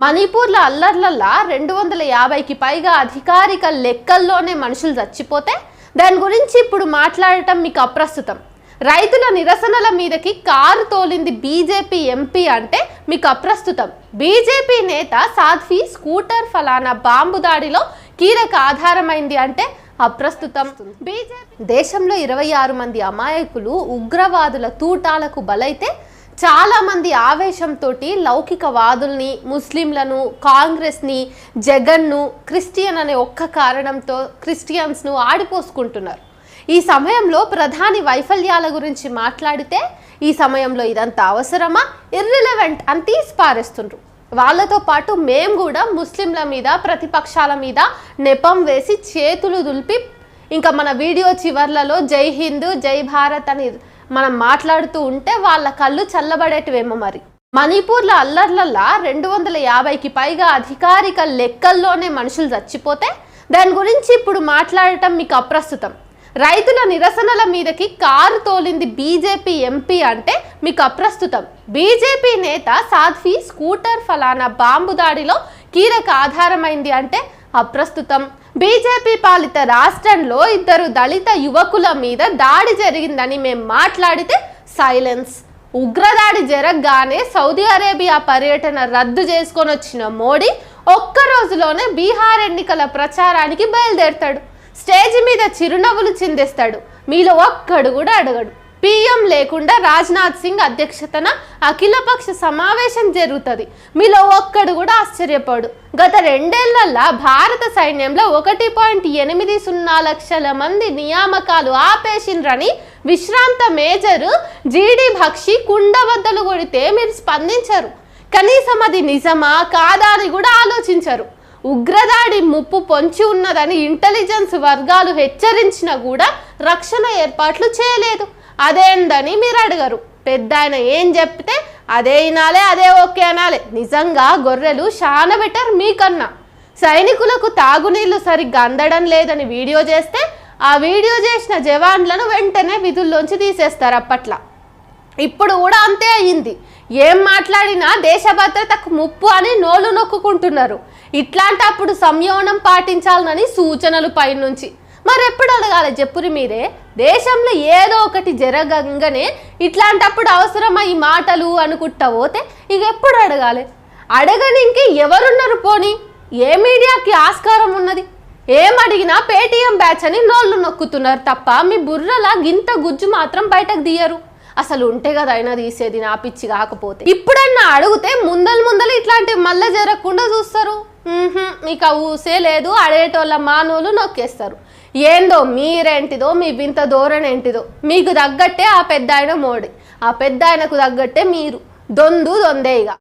మణిపూర్లో అల్లర్లల్లా రెండు వందల యాభైకి పైగా అధికారిక లెక్కల్లోనే మనుషులు చచ్చిపోతే దాని గురించి ఇప్పుడు మాట్లాడటం మీకు అప్రస్తుతం. రైతుల నిరసనల మీదకి కారు తోలింది బీజేపీ ఎంపీ అంటే మీకు అప్రస్తుతం. బీజేపీ నేత సాధ్వి స్కూటర్ ఫలానా బాంబు దాడిలో కీలక ఆధారమైంది అంటే అప్రస్తుతం. బీజేపీ దేశంలో ఇరవై ఆరు మంది అమాయకులు ఉగ్రవాదుల తూటాలకు బలైతే చాలా మంది ఆవేశంతో లౌకికవాదుల్ని ముస్లింలను కాంగ్రెస్ని జగన్ను క్రిస్టియన్ అనే ఒక్క కారణంతో క్రిస్టియన్స్ను ఆడిపోసుకుంటున్నారు. ఈ సమయంలో ప్రధాని వైఫల్యాల గురించి మాట్లాడితే ఈ సమయంలో ఇదంతా అవసరమా? ఇర్రిలవెంట్ అని తీసి పారేస్తుండ్రు వాళ్ళతో పాటు మేము కూడా ముస్లింల మీద ప్రతిపక్షాల మీద నెపం వేసి చేతులు దులిపి ఇంకా మన వీడియో చివర్లలో జై హింద్ జై భారత్ అని మనం మాట్లాడుతూ ఉంటే వాళ్ళ కళ్ళు చల్లబడేటివేమో మరి. మణిపూర్లో అల్లర్లల్లా రెండు వందల యాభైకి పైగా అధికారిక లెక్కల్లోనే మనుషులు చచ్చిపోతే దాని గురించి ఇప్పుడు మాట్లాడటం మీకు అప్రస్తుతం. రైతుల నిరసనల మీదకి కారు తోలింది బీజేపీ ఎంపీ అంటే మీకు అప్రస్తుతం. బీజేపీ నేత సాధ్వి స్కూటర్ ఫలానా బాంబు దాడిలో కీలక ఆధారమైంది అంటే అప్రస్తుతం. బీజేపీ పాలిత రాష్ట్రంలో ఇద్దరు దళిత యువకుల మీద దాడి జరిగిందని మేము మాట్లాడితే సైలెన్స్. ఉగ్రదాడి జరగగానే సౌదీ అరేబియా పర్యటన రద్దు చేసుకొని వచ్చిన మోడీ ఒక్క రోజులోనే బీహార్ ఎన్నికల ప్రచారానికి బయలుదేరుతాడు. స్టేజ్ మీద చిరునవ్వులు చిందేస్తాడు. మీలో ఒక్కడు కూడా అడగడు. పిఎం లేకుండా రాజ్నాథ్ సింగ్ అధ్యక్షతన అఖిలపక్ష సమావేశం జరుగుతుంది. మీలో ఒక్కడు కూడా ఆశ్చర్యపోడు. గత రెండేళ్ళల్లా భారత సైన్యంలో ఒకటి పాయింట్ ఎనిమిది సున్నా లక్షల మంది నియామకాలు ఆపేసిండ్రని విశ్రాంత మేజరు జీడి భక్షి కుండబద్దలు కొడితే మీరు స్పందించరు. కనీసం అది నిజమా కాదా అని కూడా ఆలోచించరు. ఉగ్రదాడి ముప్పు పొంచి ఉన్నదని ఇంటెలిజెన్స్ వర్గాలు హెచ్చరించినా కూడా రక్షణ ఏర్పాట్లు చేయలేదు. అదేందని మీరు అడగరు. పెద్ద ఆయన ఏం చెప్తే అదే వినాలే అదే ఓకే అనాలే. నిజంగా గొర్రెలు చాలా బెటర్ మీకన్నా. సైనికులకు తాగునీళ్ళు సరిగ్గా అందడం లేదని వీడియో చేస్తే ఆ వీడియో చేసిన జవాన్లను వెంటనే విధుల్లోంచి తీసేస్తారు అప్పట్లో. ఇప్పుడు కూడా అంతే అయ్యింది ఏం మాట్లాడినా దేశ భద్రతకు ముప్పు అని నోళ్ళు నొక్కుంటున్నారు ఇట్లాంటప్పుడు సంయమనం పాటించాలని సూచనలు పైనుంచి. మరి ఎప్పుడు అడగాలి చెప్పురి మీరే దేశంలో ఏదో ఒకటి జరగంగానే ఇట్లాంటప్పుడు అవసరమా ఈ మాటలు అనుకుంటా పోతే? ఇక ఎప్పుడు అడగాలి? అడగని ఎవరున్నారు పోని? ఏ మీడియాకి ఆస్కారం ఉన్నది? ఏం అడిగినా పేటీఎం బ్యాచ్ అని నోళ్ళు నొక్కుతున్నారు తప్ప మీ బుర్రలా గింత గుజ్జు మాత్రం బయటకు తీయరు. అసలు ఉంటే కదా అయినా తీసేది నా పిచ్చి కాకపోతే. ఇప్పుడన్నా అడిగితే ముందలు ముందలు ఇట్లాంటివి మళ్ళీ జరగకుండా చూస్తారు. మీకు ఆ ఊసే లేదు అడేటోళ్ళ మానవులు నొక్కేస్తారు. ఏందో మీరేంటిదో మీ వింత ధోరణి ఏంటిదో మీకు తగ్గట్టే ఆ పెద్ద ఆయన మోడీ. ఆ పెద్ద ఆయనకు తగ్గట్టే మీరు. దొందు దొందే ఇక.